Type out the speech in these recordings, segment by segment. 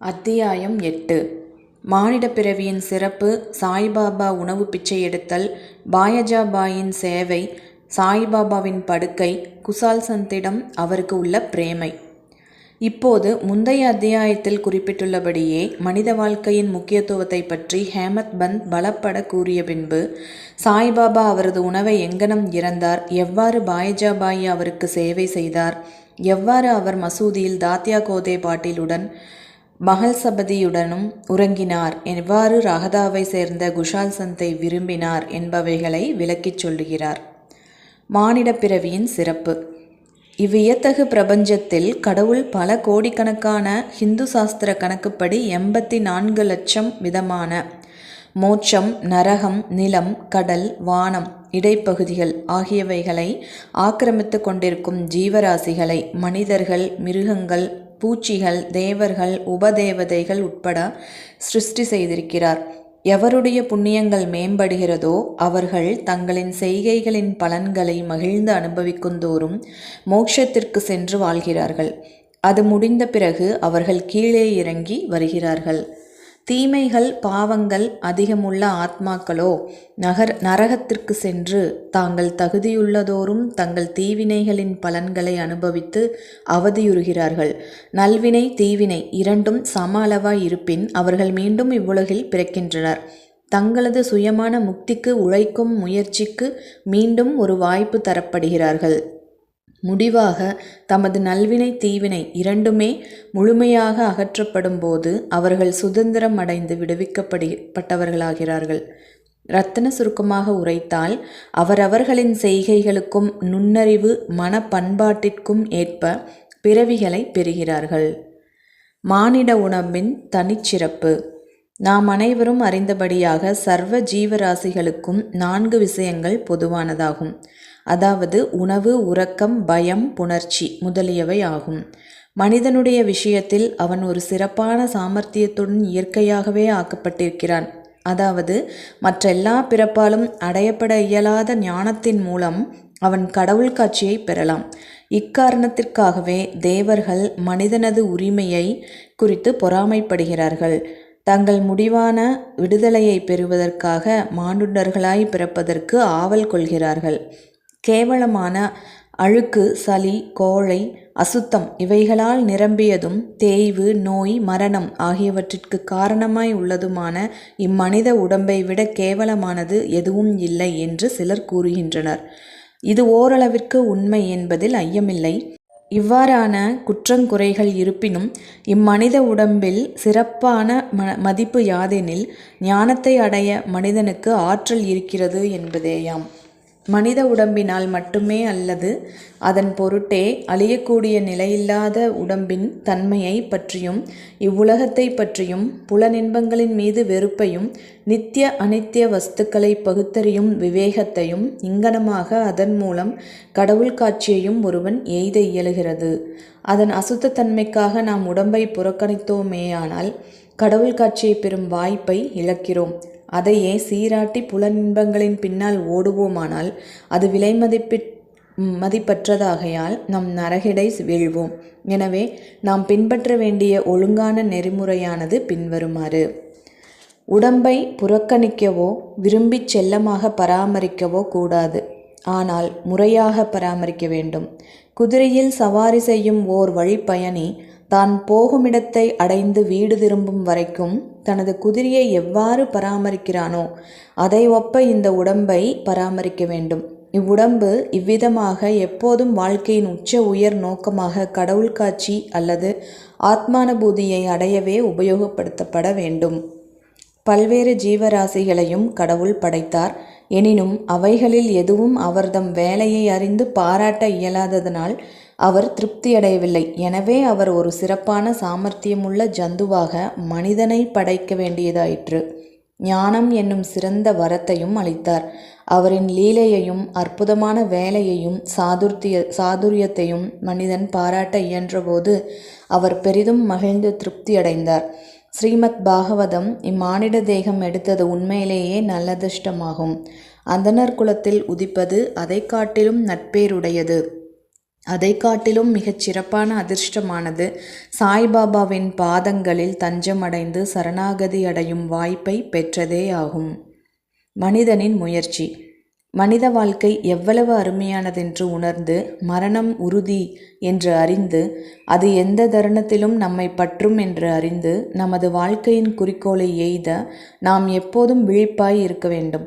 அத்தியாயம் எட்டு. மானிடப் பிறவியின் சிறப்பு சாய்பாபா உணவு பிச்சை எடுத்தல் பாயஜாபாயின் சேவை சாய்பாபாவின் படுக்கை குசால் சந்திடம் அவருக்கு உள்ள பிரேமை. இப்போது முந்தைய அத்தியாயத்தில் குறிப்பிட்டுள்ளபடியே மனித வாழ்க்கையின் முக்கியத்துவத்தை பற்றி ஹேமத் பந்த் பலப்பட கூறிய பின்பு சாய்பாபா அவரது உணவை எங்கனம் இறந்தார் எவ்வாறு பாயஜாபாயி அவருக்கு சேவை செய்தார் எவ்வாறு அவர் மசூதியில் தாத்யா கோதே பாட்டிலுடன் மகள் சபதியுடனும் உறங்கினார். எவ்வாறு ரகதாவை சேர்ந்த குஷால் சந்தை விரும்பினார் என்பவைகளை விளக்கிச் சொல்லுகிறார் மானிடப் பிறவியின் சிறப்பு. இவ்வியத்தகு பிரபஞ்சத்தில் கடவுள் பல கோடிக்கணக்கான ஹிந்து சாஸ்திர கணக்குப்படி எண்பத்தி நான்கு லட்சம் விதமான மோட்சம் நரகம் நிலம் கடல் வானம் இடைப்பகுதிகள் ஆகியவைகளை ஆக்கிரமித்து கொண்டிருக்கும் ஜீவராசிகளை மனிதர்கள் மிருகங்கள் பூச்சிகள் தேவர்கள் உபதேவதைகள் உட்பட சிருஷ்டி செய்திருக்கிறார். எவருடைய புண்ணியங்கள் மேம்படுகிறதோ அவர்கள் தங்களின் செய்கைகளின் பலன்களை மகிழ்ந்து அனுபவிக்குந்தோறும் மோட்சத்திற்கு சென்று வாழ்கிறார்கள். அது முடிந்த பிறகு அவர்கள் கீழே இறங்கி வருகிறார்கள். தீமைகள் பாவங்கள் அதிகமுள்ள ஆத்மாக்களோ நகர் நரகத்திற்கு சென்று தாங்கள் தகுதியுள்ளதோறும் தங்கள் தீவினைகளின் பலன்களை அனுபவித்து அவதியுறுகிறார்கள். நல்வினை தீவினை இரண்டும் சம அளவாய் இருப்பின் அவர்கள் மீண்டும் இவ்வுலகில் பிறக்கின்றனர். தங்களது சுயமான முக்திக்கு உழைக்கும் முயற்சிக்கு மீண்டும் ஒரு வாய்ப்பு தரப்படுகிறார்கள். முடிவாக தமது நல்வினை தீவினை இரண்டுமே முழுமையாக அகற்றப்படும் போது அவர்கள் சுதந்திரம் அடைந்து விடுவிக்கப்படப்பட்டவர்களாகிறார்கள். ரத்தன சுருக்கமாக உரைத்தால் அவரவர்களின் செய்கைகளுக்கும் நுண்ணறிவு மன பண்பாட்டிற்கும் ஏற்ப பிறவிகளை பெறுகிறார்கள். மானிட உணவின் தனிச்சிறப்பு. நாம் அனைவரும் அறிந்தபடியாக சர்வ ஜீவராசிகளுக்கும் நான்கு விஷயங்கள் பொதுவானதாகும். அதாவது உணவு உறக்கம் பயம் புணர்ச்சி முதலியவை ஆகும். மனிதனுடைய விஷயத்தில் அவன் ஒரு சிறப்பான சாமர்த்தியத்துடன் இயற்கையாகவே ஆக்கப்பட்டிருக்கிறான். அதாவது மற்றெல்லா பிறப்பாலும் அடையப்பட இயலாத ஞானத்தின் மூலம் அவன் கடவுள் காட்சியை பெறலாம். இக்காரணத்திற்காகவே தேவர்கள் மனிதனது உரிமையை குறித்து பொறாமைப்படுகிறார்கள். தங்கள் முடிவான விடுதலையை பெறுவதற்காக மானுடர்களாய் பிறப்பதற்கு ஆவல் கொள்கிறார்கள். கேவலமான அழுக்கு சளி கோழை அசுத்தம் இவைகளால் நிரம்பியதும் தேய்வு நோய் மரணம் ஆகியவற்றிற்கு காரணமாய் உள்ளதுமான இம்மனித உடம்பை விட கேவலமானது எதுவும் இல்லை என்று சிலர் கூறுகின்றனர். இது ஓரளவிற்கு உண்மை என்பதில் ஐயமில்லை. இவ்வாறான குற்றங்குறைகள் இருப்பினும் இம்மனித உடம்பில் சிறப்பான ம மதிப்பு யாதெனில் ஞானத்தை அடைய மனிதனுக்கு ஆற்றல் இருக்கிறது என்பதேயாம். மனித உடம்பினால் மட்டுமே அல்லது அதன் பொருட்டே அழியக்கூடிய நிலையில்லாத உடம்பின் தன்மையை பற்றியும் இவ்வுலகத்தை பற்றியும் புலனின்பங்களின் மீது வெறுப்பையும் நித்திய அனித்திய வஸ்துக்களை பகுத்தறியும் விவேகத்தையும் இங்கனமாக அதன் மூலம் கடவுள் காட்சியையும் ஒருவன் எய்த இயலுகிறது. அதன் அசுத்தத்தன்மைக்காக நாம் உடம்பை புறக்கணித்தோமேயானால் கடவுள் காட்சியை பெறும் வாய்ப்பை இழக்கிறோம். அதையே சீராட்டி புலனின்பங்களின் பின்னால் ஓடுவோமானால் அது விலை மதிப்பி மதிப்பற்றதாகையால் நம் நரகிடை வீழ்வோம். எனவே நாம் பின்பற்ற வேண்டிய ஒழுங்கான நெறிமுறையானது பின்வருமாறு. உடம்பை புறக்கணிக்கவோ விரும்பி செல்லமாக பராமரிக்கவோ கூடாது. ஆனால் முறையாக பராமரிக்க வேண்டும். குதிரையில் சவாரி செய்யும் ஓர் வழிப்பயணி தான் போகுமிடத்தை அடைந்து வீடு திரும்பும் வரைக்கும் தனது குதிரையை எவ்வாறு பராமரிக்கிறானோ அதை ஒப்ப இந்த உடம்பை பராமரிக்க வேண்டும். இவ்வுடம்பு இவ்விதமாக எப்போதும் வாழ்க்கையின் உச்ச உயர் நோக்கமாக கடவுள் காட்சி அல்லது ஆத்மானுபூதியை அடையவே உபயோகப்படுத்தப்பட வேண்டும். பல்வேறு ஜீவராசிகளையும் கடவுள் படைத்தார். எனினும் அவைகளில் எதுவும் அவர்தம் வேலையை அறிந்து பாராட்ட இயலாததனால் அவர் திருப்தியடையவில்லை. எனவே அவர் ஒரு சிறப்பான சாமர்த்தியமுள்ள ஜந்துவாக மனிதனை படைக்க வேண்டியதாயிற்று. ஞானம் என்னும் சிறந்த வரத்தையும் அளித்தார். அவரின் லீலையையும் அற்புதமான வேலையையும் சாதுர்த்திய சாதுரியத்தையும் மனிதன் பாராட்ட இயன்றபோது அவர் பெரிதும் மகிழ்ந்து திருப்தியடைந்தார். ஸ்ரீமத் பாகவதம் இம்மானிட தேகம் எடுத்தது உண்மையிலேயே நல்லதிர்ஷ்டமாகும். அந்தனர் குலத்தில் உதிப்பது அதை காட்டிலும் நட்பேருடையது. அதை காட்டிலும் மிகச் சிறப்பான அதிர்ஷ்டமானது சாய்பாபாவின் பாதங்களில் தஞ்சமடைந்து சரணாகதி அடையும் வாய்ப்பை பெற்றதே ஆகும் மனிதனின் முயற்சி. மனித வாழ்க்கை எவ்வளவு அருமையானதென்று உணர்ந்து மரணம் உறுதி என்று அறிந்து அது எந்த தருணத்திலும் நம்மை பற்றும் என்று அறிந்து நமது வாழ்க்கையின் குறிக்கோளை எய்த நாம் எப்போதும் விழிப்பாய் இருக்க வேண்டும்.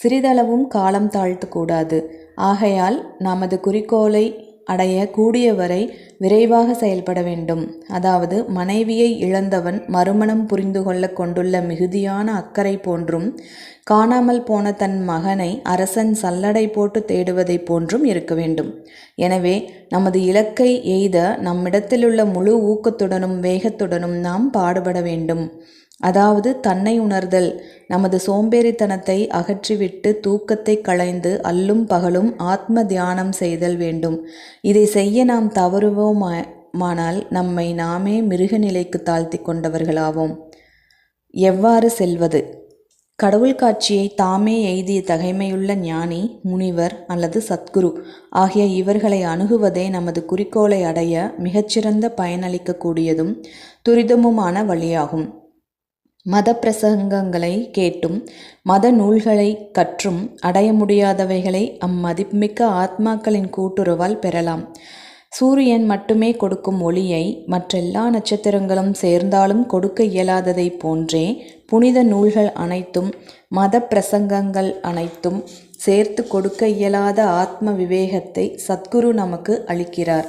சிறிதளவும் காலம் தாழ்த்தக்கூடாது. ஆகையால் நமது குறிக்கோளை அடைய கூடியவரை விரைவாக செயல்பட வேண்டும். அதாவது மனைவியை இழந்தவன் மறுமணம் புரிந்து கொள்ள கொண்டுள்ள மிகுதியான அக்கறை போன்றும் காணாமல் போன தன் மகனை அரசன் சல்லடை போட்டு தேடுவதைப் போன்றும் இருக்க வேண்டும். எனவே நமது இலக்கை எய்த நம்மிடத்திலுள்ள முழு ஊக்கத்துடனும் வேகத்துடனும் நாம் பாடுபட வேண்டும். அதாவது தன்னை உணர்தல். நமது சோம்பேறித்தனத்தை அகற்றிவிட்டு தூக்கத்தை களைந்து அல்லும் பகலும் ஆத்ம தியானம் செய்தல் வேண்டும். இதை செய்ய நாம் தவறுவோமானால் நம்மை நாமே மிருக நிலைக்கு தாழ்த்தி கொண்டவர்களாவோம். எவ்வாறு செல்வது? கடவுள் காட்சியை தாமே எய்திய தகைமையுள்ள ஞானி முனிவர் அல்லது சத்குரு ஆகிய இவர்களை அணுகுவதே நமது குறிக்கோளை அடைய மிகச்சிறந்த பயனளிக்கக்கூடியதும் துரிதமுமான வழியாகும். மத பிரசங்கங்களை கேட்டும் மத நூல்களை கற்றும் அடைய முடியாதவைகளை அம்மதிப்புமிக்க ஆத்மாக்களின் கூட்டுறவால் பெறலாம். சூரியன் மட்டுமே கொடுக்கும் ஒளியை மற்றெல்லா நட்சத்திரங்களும் சேர்ந்தாலும் கொடுக்க இயலாததைப் போன்றே புனித நூல்கள் அனைத்தும் மத பிரசங்கங்கள் அனைத்தும் சேர்த்து கொடுக்க இயலாத ஆத்ம விவேகத்தை சத்குரு நமக்கு அளிக்கிறார்.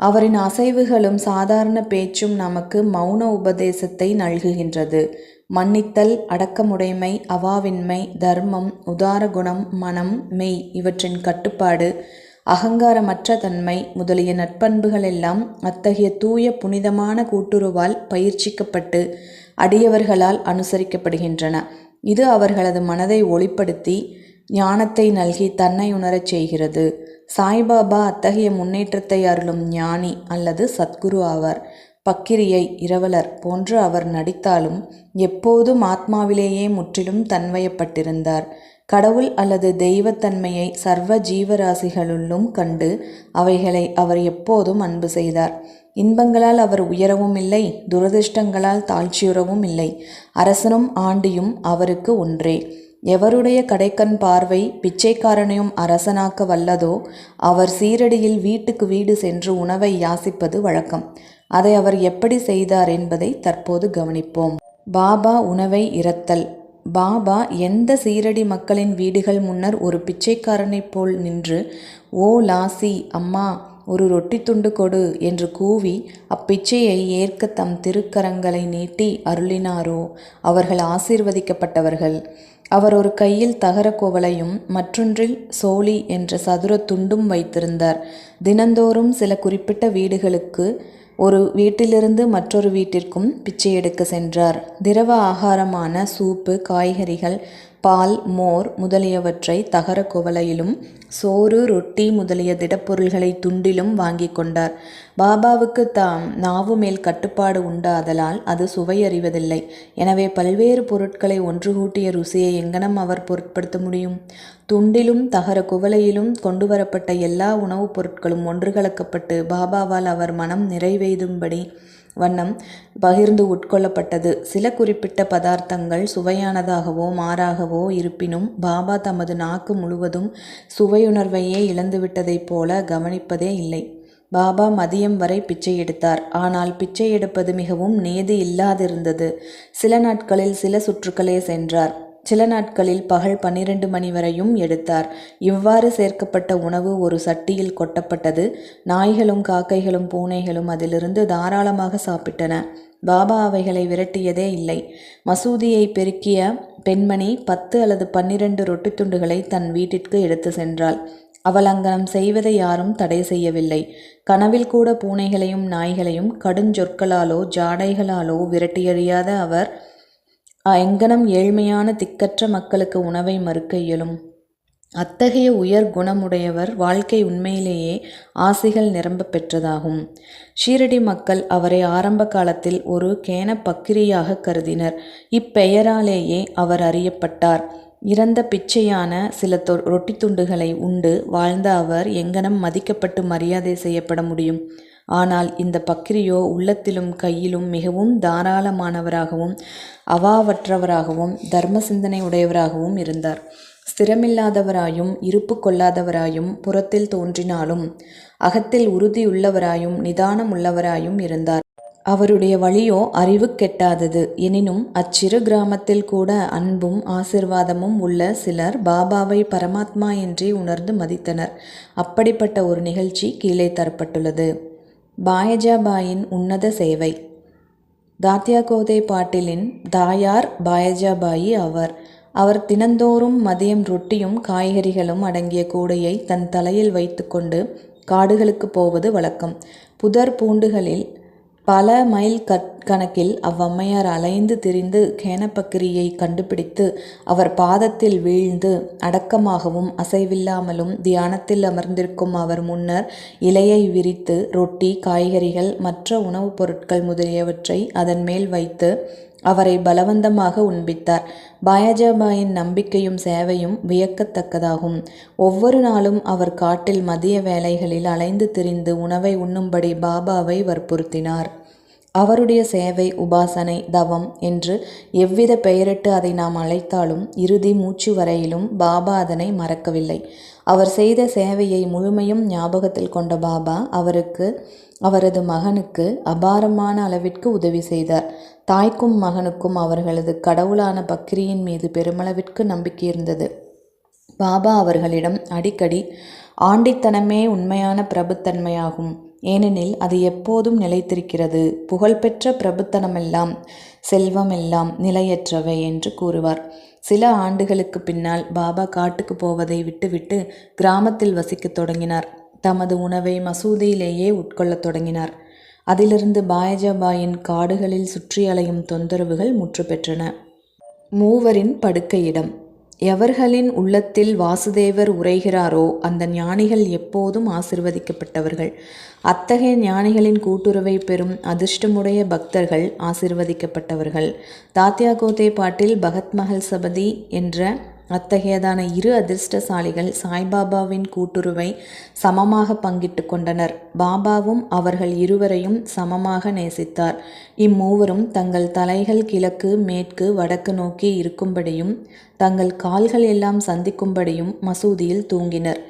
அவரின் அசைவுகளும் சாதாரண பேச்சும் நமக்கு மௌன உபதேசத்தை நல்குகின்றது. மன்னித்தல் அடக்கமுடைமை அவாவின்மை தர்மம் உதார குணம் மனம் மெய் இவற்றின் கட்டுப்பாடு அகங்காரமற்ற தன்மை முதலிய நற்பண்புகளெல்லாம் அத்தகைய தூய புனிதமான கூட்டுறவால் பயிற்சிக்கப்பட்டு அடியவர்களால் அனுசரிக்கப்படுகின்றன. இது அவர்களது மனதை ஒளிப்படுத்தி ஞானத்தை நல்கி தன்னை உணரச் செய்கிறது. சாய்பாபா அத்தகைய முன்னேற்றத்தை அருளும் ஞானி அல்லது சத்குரு ஆவார். பக்கிரியை இரவலர் போன்று அவர் நடித்தாலும் எப்போதும் ஆத்மாவிலேயே முற்றிலும் தன்வயப்பட்டிருந்தார். கடவுள் அல்லது தெய்வத்தன்மையை சர்வ ஜீவராசிகளுள்ளும் கண்டு அவைகளை அவர் எப்போதும் அன்பு செய்தார். இன்பங்களால் அவர் உயரவும் இல்லை துரதிர்ஷ்டங்களால் தாழ்ச்சியுறவும் இல்லை. அரசனும் ஆண்டியும் அவருக்கு ஒன்றே. எவருடைய கடைக்கண் பார்வை பிச்சைக்காரனையும் அரசனாக்க வல்லதோ அவர் சீரடியில் வீட்டுக்கு வீடு சென்று உணவை யாசிப்பது வழக்கம். அதை அவர் எப்படி செய்தார் என்பதை தற்போது கவனிப்போம். பாபா உணவை இரத்தல். பாபா எந்த சீரடி மக்களின் வீடுகள் முன்னர் ஒரு பிச்சைக்காரனைப் போல் நின்று ஓ லாசி அம்மா ஒரு ரொட்டி துண்டு கொடு என்று கூவி அப்பிச்சையை ஏற்க தம் திருக்கரங்களை நீட்டி அருளினாரோ? அவர்கள் ஆசீர்வதிக்கப்பட்டவர்கள். அவர் ஒரு கையில் தகர மற்றொன்றில் சோழி என்ற சதுர துண்டும் வைத்திருந்தார். தினந்தோறும் சில குறிப்பிட்ட வீடுகளுக்கு ஒரு வீட்டிலிருந்து மற்றொரு வீட்டிற்கும் பிச்சை எடுக்க சென்றார். திரவ ஆகாரமான சூப்பு காய்கறிகள் பால் மோர் முதலியவற்றை தகர குவளையிலும் சோறு ரொட்டி முதலிய திடப்பொருள்களை துண்டிலும் வாங்கி கொண்டார். பாபாவுக்கு தாம் நாவு மேல் கட்டுப்பாடு உண்டாதலால் அது சுவையறிவதில்லை. எனவே பல்வேறு பொருட்களை ஒன்று கூட்டிய ருசியை எங்கனம் அவர் பொருட்படுத்த முடியும்? துண்டிலும் தகர குவளையிலும் கொண்டு வரப்பட்ட எல்லா உணவுப் பொருட்களும் ஒன்று கலக்கப்பட்டு பாபாவால் அவர் மனம் நிறைவேதும்படி வண்ணம் பகிர்ந்து உட்கொள்ளப்பட்டது. சில குறிப்பிட்ட பதார்த்தங்கள் சுவையானதாகவோ மாறாகவோ இருப்பினும் பாபா தமது நாக்கு முழுவதும் சுவையுணர்வையே இழந்துவிட்டதைப் போல கவனிப்பதே இல்லை. பாபா மதியம் வரை பிச்சை எடுத்தார். ஆனால் பிச்சை எடுப்பது மிகவும் நேதி இல்லாதிருந்தது. சில நாட்களில் சில சுற்றுக்களே சென்றார். சில நாட்களில் பகல் பன்னிரண்டு மணி வரையும் எடுத்தார். இவ்வாறு சேர்க்கப்பட்ட உணவு ஒரு சட்டியில் கொட்டப்பட்டது. நாய்களும் காக்கைகளும் பூனைகளும் அதிலிருந்து தாராளமாக சாப்பிட்டன. பாபா அவைகளை விரட்டியதே இல்லை. மசூதியை பெருக்கிய பெண்மணி பத்து அல்லது பன்னிரண்டு ரொட்டி துண்டுகளை தன் வீட்டிற்கு எடுத்து சென்றாள். அவள் அங்கனம் செய்வதை யாரும் தடை செய்யவில்லை. கனவில் கூட பூனைகளையும் நாய்களையும் கடுஞ்சொற்களாலோ ஜாடைகளாலோ விரட்டியறியாத அவர் எங்கனம் ஏழ்மையான திக்கற்ற மக்களுக்கு உணவை மறுக்க இயலும். அத்தகைய உயர் குணமுடையவர் வாழ்க்கை உண்மையிலேயே ஆசைகள் நிரம்ப பெற்றதாகும். ஷீரடி மக்கள் அவரை ஆரம்ப காலத்தில் ஒரு கேன பக்கிரியாக கருதினர். இப்பெயராலேயே அவர் அறியப்பட்டார். இறந்த பிச்சையான சில தொ ரொட்டி துண்டுகளை உண்டு வாழ்ந்த அவர் எங்கனம் மதிக்கப்பட்டு மரியாதை செய்யப்பட முடியும்? ஆனால் இந்த பக்ரியோ உள்ளத்திலும் கையிலும் மிகவும் தாராளமானவராகவும் அவாவற்றவராகவும் தர்ம சிந்தனை உடையவராகவும் இருந்தார். ஸ்திரமில்லாதவராயும் இருப்பு கொள்ளாதவராயும் புறத்தில் தோன்றினாலும் அகத்தில் உறுதியுள்ளவராயும் நிதானம் உள்ளவராயும் இருந்தார். அவருடைய வழியோ அறிவு கெட்டாதது எனினும் அச்சிறு கிராமத்தில் கூட அன்பும் ஆசீர்வாதமும் உள்ள சிலர் பாபாவை பரமாத்மா என்றே உணர்ந்து மதித்தனர். அப்படிப்பட்ட ஒரு நிகழ்ச்சி கீழே தரப்பட்டுள்ளது. பாயஜாபாயின் உன்னத சேவை தாத்யா கோதை பாட்டிலின் தாயார் பாயஜாபாயி அவர் அவர் தினந்தோறும் மதியம் ரொட்டியும் காய்கறிகளும் அடங்கிய கூடையை தன் தலையில் வைத்துக்கொண்டு காடுகளுக்கு காடுகளுக்குப் போவது வழக்கம். புதர் பூண்டுகளில் பல மைல் கணக்கில் அவ்வம்மையார் அலைந்து திரிந்து கேனப்பக்கிரியை கண்டுபிடித்து அவர் பாதத்தில் வீழ்ந்து அடக்கமாகவும் அசைவில்லாமலும் தியானத்தில் அமர்ந்திருக்கும் அவர் முன்னர் இலையை விரித்து ரொட்டி காய்கறிகள் மற்ற உணவுப் பொருட்கள் முதலியவற்றை அதன் மேல் வைத்து அவரை பலவந்தமாக உண்பித்தார். பாயாஜபாயின் நம்பிக்கையும் சேவையும் வியக்கத்தக்கதாகும். ஒவ்வொரு நாளும் அவர் காட்டில் மதிய வேலைகளில் அலைந்து திரிந்து உணவை உண்ணும்படி பாபாவை வற்புறுத்தினார். அவருடைய சேவை உபாசனை தவம் என்று எவ்வித பெயரிட்டு அதை நாம் அழைத்தாலும் இறுதி மூச்சு வரையிலும் பாபா அதனை மறக்கவில்லை. அவர் செய்த சேவையை முழுமையும் ஞாபகத்தில் கொண்ட பாபா அவருக்கு அவரது மகனுக்கு அபாரமான அளவிற்கு உதவி செய்தார். தாய்க்கும் மகனுக்கும் அவர்களது கடவுளான பக்ரியின் மீது பெருமளவிற்கு நம்பிக்கை இருந்தது பாபா அவர்களிடம் அடிக்கடி ஆண்டித்தனமே உண்மையான பிரபுத்தன்மையாகும். ஏனெனில் அது எப்போதும் நிலைத்திருக்கிறது. புகழ்பெற்ற பிரபுத்தனமெல்லாம் செல்வமெல்லாம் நிலையற்றவை என்று கூறுவார். சில ஆண்டுகளுக்குப் பின்னால் பாபா காட்டுக்கு போவதை விட்டுவிட்டு கிராமத்தில் வசிக்கத் தொடங்கினார். தமது உணவை மசூதியிலேயே உட்கொள்ளத் தொடங்கினார். அதிலிருந்து பாயஜாபாயின் காடுகளில் சுற்றி அலையும் தொந்தரவுகள் முற்றுப்பெற்றன. மூவரின் படுக்கையிடம் எவர்களின் உள்ளத்தில் வாசுதேவர் உரைகிறாரோ அந்த ஞானிகள் எப்போதும் ஆசிர்வதிக்கப்பட்டவர்கள். அத்தகைய ஞானிகளின் கூட்டுறவை பெறும் அதிர்ஷ்டமுடைய பக்தர்கள் ஆசிர்வதிக்கப்பட்டவர்கள். தாத்தியா கோத்தே பாட்டில் பகத்மகள் சபதி என்ற அத்தகையதான இரு அதிர்ஷ்டசாலிகள் சாய்பாபாவின் கூட்டுருவை சமமாக பங்கிட்டுக் கொண்டனர். பாபாவும் அவர்கள் இருவரையும் சமமாக நேசித்தார். இம்மூவரும் தங்கள் தலைகள் கிழக்கு மேற்கு வடக்கு நோக்கி இருக்கும்படியும் தங்கள் கால்கள் எல்லாம் சந்திக்கும்படியும் மசூதியில் தூங்கினர்.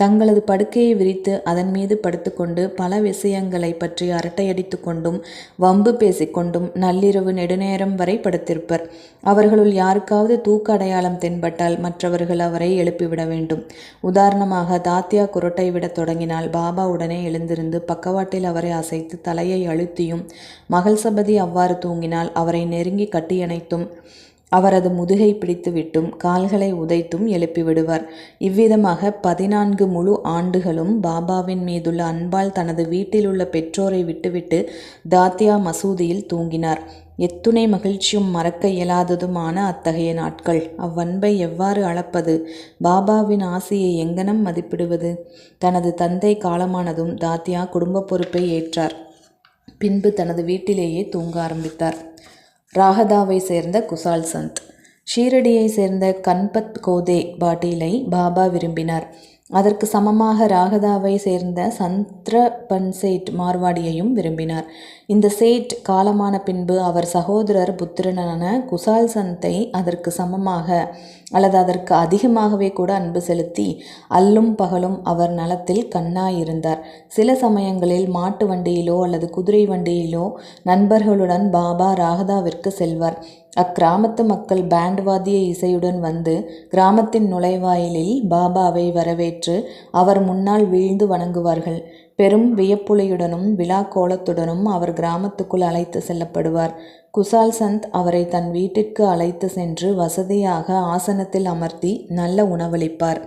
தங்களது படுக்கையை விரித்து அதன்மீது படுத்துக்கொண்டு பல விஷயங்களைப் பற்றி அரட்டையடித்து கொண்டும் வம்பு பேசிக் கொண்டும் நள்ளிரவு நெடுநேரம் வரை படுத்திருப்பர். அவர்களுள் யாருக்காவது தூக்க அடையாளம் தென்பட்டால் மற்றவர்கள் அவரை எழுப்பிவிட வேண்டும். உதாரணமாக தாத்தியா குரட்டை விடத் தொடங்கினால் பாபா உடனே எழுந்திருந்து பக்கவாட்டில் அவரை அசைத்து தலையை அழுத்தியும் மகள் சபதி அவ்வாறு தூங்கினால் அவரை நெருங்கி கட்டியணைத்தும் அவரது முதுகை பிடித்துவிட்டும் கால்களை உதைத்தும் எழுப்பிவிடுவார். இவ்விதமாக பதினான்கு முழு ஆண்டுகளும் பாபாவின் மீதுள்ள அன்பால் தனது வீட்டிலுள்ள பெற்றோரை விட்டுவிட்டு தாத்தியா மசூதியில் தூங்கினார். எத்துணை மகிழ்ச்சியும் மறக்க இயலாததுமான அத்தகைய நாட்கள். அவ்வன்பை எவ்வாறு அளப்பது? பாபாவின் ஆசையை எங்ஙனம் மதிப்பிடுவது? தனது தந்தை காலமானதும் தாத்தியா குடும்பப் பொறுப்பை ஏற்றார். பின்பு தனது வீட்டிலேயே தூங்க ஆரம்பித்தார். ராகதாவை சேர்ந்த குசால் சந்த் ஷீரடியை சேர்ந்த கன்பத் கோதே பாட்டீலை பாபா விரும்பினார். அதற்கு சமமாக ராகதாவை சேர்ந்த சந்த்ரபன் சேட் மார்வாடியையும் விரும்பினார். இந்த சேட் காலமான பின்பு அவர் சகோதரர் புத்திரனான குசால் சந்தை அதற்கு சமமாக அல்லது அதற்கு அதிகமாகவே கூட அன்பு செலுத்தி அல்லும் பகலும் அவர் நலத்தில் கண்ணாயிருந்தார். சில சமயங்களில் மாட்டு வண்டியிலோ அல்லது குதிரை வண்டியிலோ நண்பர்களுடன் பாபா ராகதாவிற்கு செல்வார். அக்கிராமத்து மக்கள் பேண்ட் வாத்திய இசையுடன் வந்து கிராமத்தின் நுழைவாயிலில் பாபாவை வரவேற்று அவர் முன்னால் வீழ்ந்து வணங்குவார்கள். பெரும் வியப்புலியுடனும் விழா கோலத்துடனும் அவர் கிராமத்துக்குள் அழைத்து செல்லப்படுவார். குசால் சந்த் அவரை தன் வீட்டிற்கு அழைத்து சென்று வசதியாக ஆசனத்தில் அமர்த்தி நல்ல உணவளிப்பார்.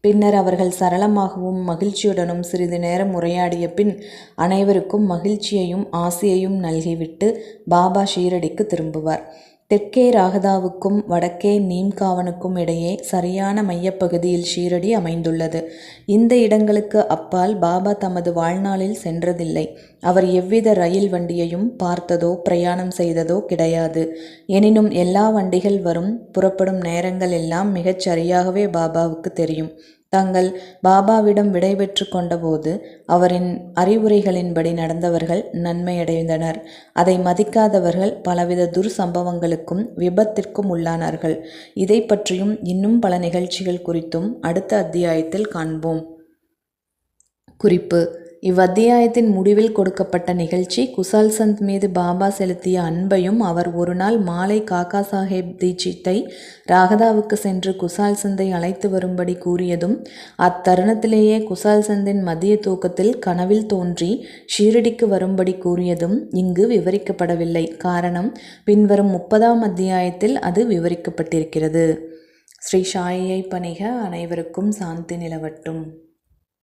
பின்னர் அவர்கள் சரளமாகவும் மகிழ்ச்சியுடனும் சிறிது நேரம் உரையாடிய பின் அனைவருக்கும் மகிழ்ச்சியையும் ஆசையையும் நல்கிவிட்டு பாபா ஷீரடிக்கு திரும்புவார். தெற்கே ராகதாவுக்கும் வடக்கே நீம்காவனுக்கும் இடையே சரியான மையப்பகுதியில் ஷீரடி அமைந்துள்ளது. இந்த இடங்களுக்கு அப்பால் பாபா தமது வாழ்நாளில் சென்றதில்லை. அவர் எவ்வித ரயில் வண்டியையும் பார்த்ததோ பிரயாணம் செய்ததோ கிடையாது. எனினும் எல்லா வண்டிகள் வரும் புறப்படும் நேரங்கள் எல்லாம் மிகச் சரியாகவே பாபாவுக்கு தெரியும். தாங்கள் பாபாவிடம் விடைபெற்று கொண்டபோது அவரின் அறிவுரைகளின்படி நடந்தவர்கள் நன்மையடைந்தனர். அதை மதிக்காதவர்கள் பலவித துர்சம்பவங்களுக்கும் விபத்திற்கும் உள்ளானார்கள். இதை பற்றியும் இன்னும் பல நிகழ்ச்சிகள் குறித்தும் அடுத்த அத்தியாயத்தில் காண்போம். குறிப்பு இவ்வத்தியாயத்தின் முடிவில் கொடுக்கப்பட்ட நிகழ்ச்சி குசால்சந்த் மீது பாபா செலுத்திய அன்பையும் அவர் ஒருநாள் மாலை காக்கா சாஹேப் தீட்சித்தை ராகதாவுக்கு சென்று குசால்சந்தை அழைத்து வரும்படி கூறியதும் அத்தருணத்திலேயே குசால்சந்தின் மதிய தூக்கத்தில் கனவில் தோன்றி ஷீரடிக்கு வரும்படி கூறியதும் இங்கு விவரிக்கப்படவில்லை. காரணம் பின்வரும் முப்பதாம் அத்தியாயத்தில் அது விவரிக்கப்பட்டிருக்கிறது. ஸ்ரீ சாயியை பணிக அனைவருக்கும் சாந்தி நிலவட்டும்.